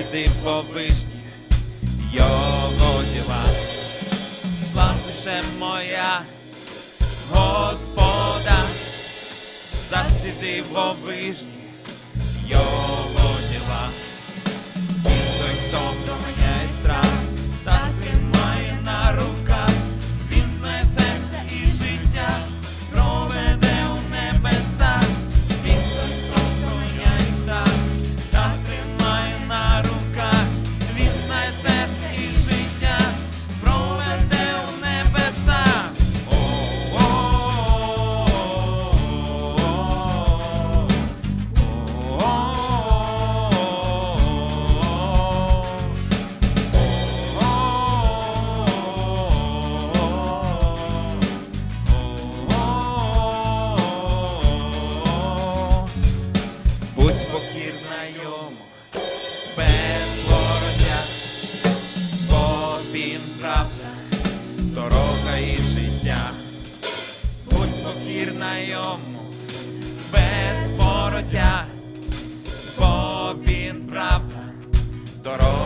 дивовижні його діла. слава лише моя Господа, засіди по дивовижні правда, дорога і життя. Будь покірна йому, без вороття, бо він правда, дорога